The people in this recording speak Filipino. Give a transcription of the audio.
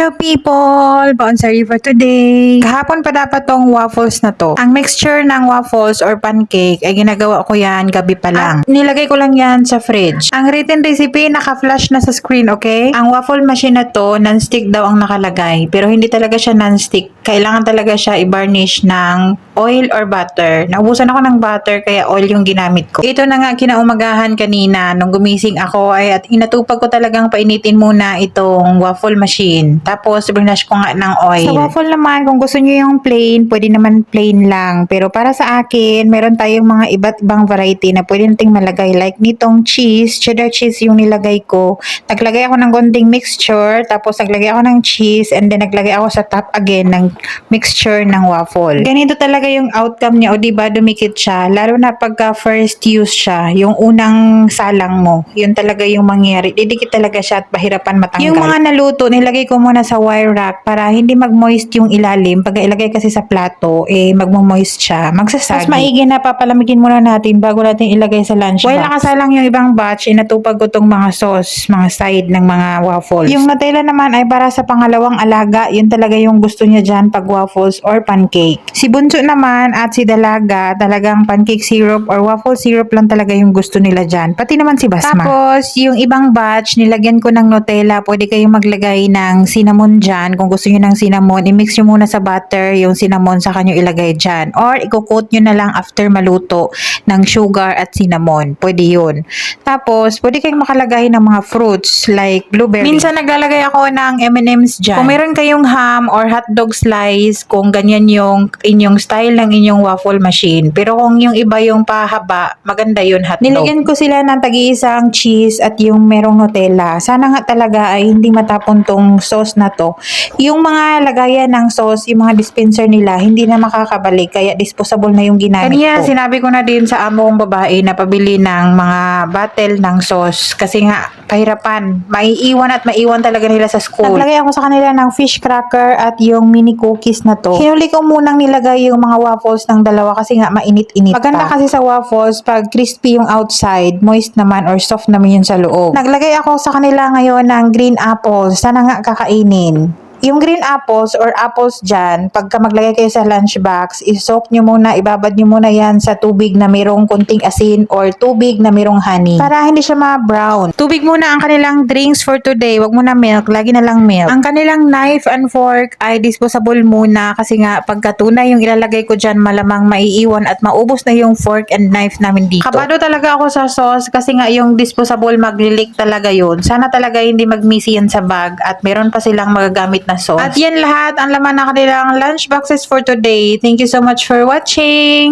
Hello people! Bonsai for today. Kahapon pa dapat tong waffles na to. Ang mixture ng waffles or pancake ay ginagawa ko yan gabi pa lang. At nilagay ko lang yan sa fridge. Ang written recipe naka-flash na sa screen, okay? Ang waffle machine na to, non-stick daw ang nakalagay. Pero hindi talaga siya non-stick. Kailangan talaga siya i-varnish ng oil or butter. Naubusan ako ng butter kaya oil yung ginamit ko. Ito na nga kinaumagahan kanina nung gumising ako ay at inatupag ko talagang painitin muna itong waffle machine. Tapos brinash ko nga ng oil. Sa waffle naman kung gusto niyo yung plain, pwede naman plain lang. Pero para sa akin, meron tayong mga iba't ibang variety na pwede nating malagay. Like nitong cheese, cheddar cheese yung nilagay ko. Naglagay ako ng konting mixture, tapos naglagay ako ng cheese, and then naglagay ako sa top again ng mixture ng waffle. Ganito talaga yung outcome niya, o di ba dumikit siya. Lalo na pagka first use siya, yung unang salang mo, yun talaga yung mangyari. Didikit talaga siya at pahirapan matanggal. Yung mga naluto, nilagay ko muna sa wire rack para hindi mag-moist yung ilalim. Pag ilagay kasi sa plato, eh magmo-moist siya. Magsasagi. Mas maigi na papalamigin muna natin bago natin ilagay sa lunch While nakasalang yung ibang batch, inatupag ko tong mga sauce, mga side ng mga waffles. Yung Nutella naman ay para sa pangalawang alaga. Yun talaga yung gusto niya dyan pag waffles or pancake. Si Bunso naman at si Dalaga, talagang pancake syrup or waffle syrup lang talaga yung gusto nila dyan. Pati naman si Basma. Tapos, yung ibang batch, nilagyan ko ng Nutella. Pwede kayong maglagay ng cinnamon dyan. Kung gusto nyo ng cinnamon, i-mix nyo muna sa butter yung cinnamon sa kanyo ilagay dyan. Or, i-coat nyo na lang after maluto ng sugar at cinnamon. Pwede yun. Tapos, pwede kayong makalagay ng mga fruits like blueberry. Minsan naglalagay ako ng M&M's dyan. Kung meron kayong ham or hotdog slice, kung ganyan yung inyong style ng inyong waffle machine. Pero kung yung iba yung pahaba, maganda yun hotdog. Nilagyan ko sila ng tagi-isang cheese at yung merong Nutella. Sana nga talaga ay hindi matapon tong sauce na to. Yung mga lagayan ng sauce, yung mga dispenser nila, hindi na makakabalik. Kaya disposable na yung ginamit Kanya, ko. sinabi ko na din sa amo kong babae na pabili ng mga bottle ng sauce. Kasi nga, kahirapan. Maiiwan at maiwan talaga nila sa school. Naglagay ako sa kanila ng fish cracker at yung mini cookies na to. Hinuli ko munang nilagay yung mga waffles ng dalawa kasi nga mainit-init Maganda kasi sa waffles pag crispy yung outside, moist naman or soft naman yun sa loob. Naglagay ako sa kanila ngayon ng green apples. Sana nga kakainin kainin. Yung green apples or apples dyan, pagka maglagay kayo sa lunchbox, isoak nyo muna, ibabad nyo muna yan sa tubig na mayroong kunting asin or tubig na mayroong honey. Para hindi siya ma-brown. Tubig muna ang kanilang drinks for today. Wag muna milk, lagi na lang milk. Ang kanilang knife and fork ay disposable muna kasi nga pagka tuna yung ilalagay ko dyan, malamang maiiwan at maubos na yung fork and knife namin dito. Kabado talaga ako sa sauce kasi nga yung disposable maglilik talaga yun. Sana talaga hindi magmisi yan sa bag at meron pa silang magagamit na sauce. At yan lahat ang laman ng kanilang lunch boxes for today. Thank you so much for watching!